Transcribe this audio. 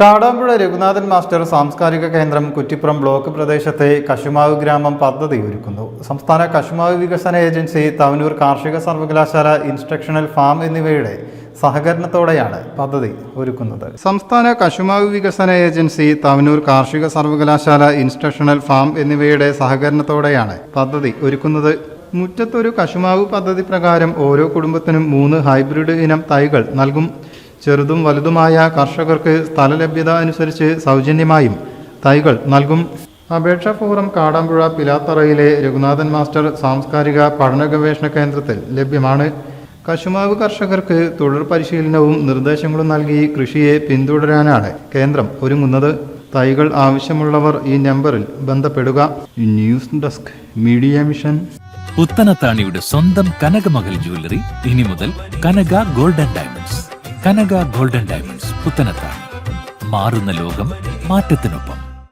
Kadampuzha Raghunathan master സാംസ്കാരിക കേന്ദ്രം Kuttippuram block പ്രദേശത്തെ കശുമാവ് ഗ്രാമം പദ്ധതി ഒരുക്കുന്നു. സംസ്ഥാന കശുമാവ് വികസന ഏജൻസി തവനൂർ കാർഷിക സർവകലാശാല ഇൻസ്ട്രക്ഷണൽ ഫാം എന്നിവയുടെ സഹകരണത്തോടെയാണ് പദ്ധതി ഒരുക്കുന്നത്. സംസ്ഥാന കശുമാവ് വികസന ഏജൻസി തവനൂർ കാർഷിക സർവകലാശാല ഇൻസ്ട്രക്ഷണൽ ഫാം എന്നിവയുടെ സഹകരണത്തോടെയാണ് പദ്ധതി ഒരുക്കുന്നത്. മുറ്റത്തൊരു കശുമാവ് പദ്ധതി പ്രകാരം ഓരോ കുടുംബത്തിനും മൂന്ന് ഹൈബ്രിഡ് ഇനം തൈകൾ നൽകും. ചെറുതും വലുതുമായ കർഷകർക്ക് സ്ഥലലഭ്യത അനുസരിച്ച് സൗജന്യമായും തൈകൾ നൽകും. അപേക്ഷാ ഫോറം കാടാമ്പുഴ പിലാത്തറയിലെ രഘുനാഥൻ മാസ്റ്റർ സാംസ്കാരിക പഠന ഗവേഷണ കേന്ദ്രത്തിൽ ലഭ്യമാണ്. കശുമാവ് കർഷകർക്ക് തുടർ പരിശീലനവും നിർദ്ദേശങ്ങളും നൽകി കൃഷിയെ പിന്തുടരാനാണ് കേന്ദ്രം ഒരുങ്ങുന്നത്. തൈകൾ ആവശ്യമുള്ളവർ ഈ നമ്പറിൽ ബന്ധപ്പെടുക. News desk media mission. പുത്തനത്താണിയുടെ സ്വന്തം കനകമകൽ ജ്വല്ലറി ഇനി മുതൽ Kanaka golden diamonds. Kanaka golden diamonds പുത്തനത്ര മാറുന്ന ലോകം മാറ്റത്തിനൊപ്പം.